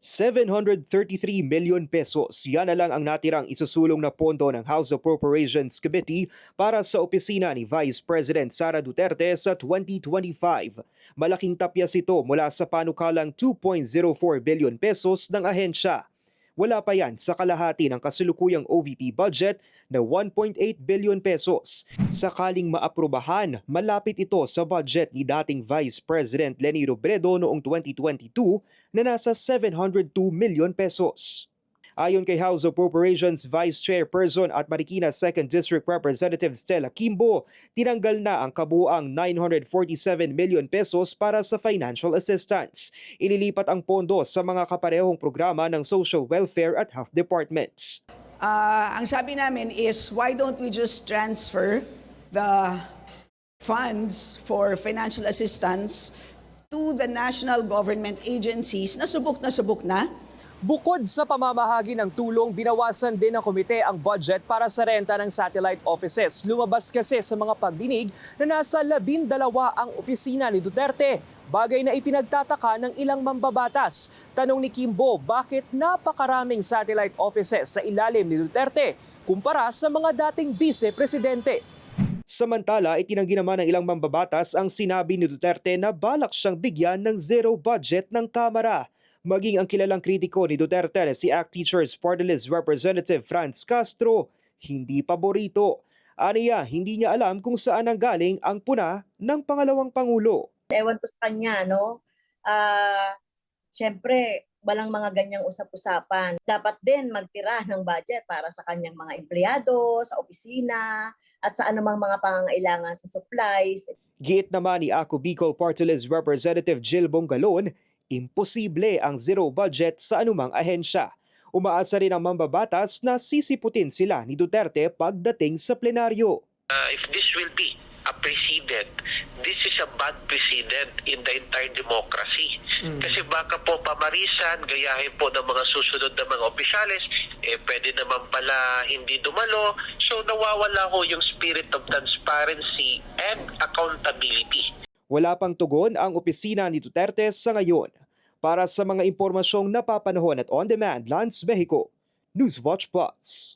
733 million pesos. Yan na lang ang natirang isusulong na pondo ng House Appropriations Committee para sa opisina ni Vice President Sara Duterte sa 2025. Malaking tapyas ito mula sa panukalang 2.04 billion pesos ng ahensya. Wala pa yan sa kalahati ng kasulukuyang OVP budget na 1.8 billion pesos. Sakaling maaprubahan, malapit ito sa budget ni dating Vice President Leni Robredo noong 2022 na nasa 702 million pesos. Ayon kay House Appropriations Vice Chairperson at Marikina 2nd District Representative Stella Kimbo, tinanggal na ang kabuang 947 million pesos para sa financial assistance. Ililipat ang pondo sa mga kaparehong programa ng social welfare at health departments. Ah, ang sabi namin is, why don't we just transfer the funds for financial assistance to the national government agencies na subok na subok na? Bukod sa pamamahagi ng tulong, binawasan din ng komite ang budget para sa renta ng satellite offices. Lumabas kasi sa mga pagdinig na nasa labindalawa ang opisina ni Duterte. Bagay na ipinagtataka ng ilang mambabatas. Tanong ni Kimbo, bakit napakaraming satellite offices sa ilalim ni Duterte kumpara sa mga dating vice-presidente? Samantala, itinanggi naman ng ilang mambabatas ang sinabi ni Duterte na balak siyang bigyan ng zero budget ng Kamara. Maging ang kilalang kritiko ni Duterte si ACT Teachers Party List Representative Franz Castro, hindi paborito. Aniya, hindi niya alam kung saan ang galing ang puna ng pangalawang pangulo. ewan ko sa kanya, no? Ah, syempre, walang mga ganyang usap-usapan. Dapat din magtira ng budget para sa kanyang mga empleyado, sa opisina, at sa anumang mga pangangailangan sa supplies. Giit naman ni Ako Bicol Party List Representative Jill Bongalon, imposible ang zero budget sa anumang ahensya. Umaasa rin ang mambabatas na sisiputin sila ni Duterte pagdating sa plenaryo. uh, if this will be a precedent, this is a bad precedent in the entire democracy. Kasi baka po pamarisan, gayahin po ng mga susunod na mga opisyalis, eh pwede naman pala hindi dumalo. So nawawala ho yung spirit of transparency and accountability. Wala pang tugon ang opisina ni Duterte sa ngayon. Para sa mga impormasyong napapanahon at on-demand, Lance Mexico, Newswatch Plus.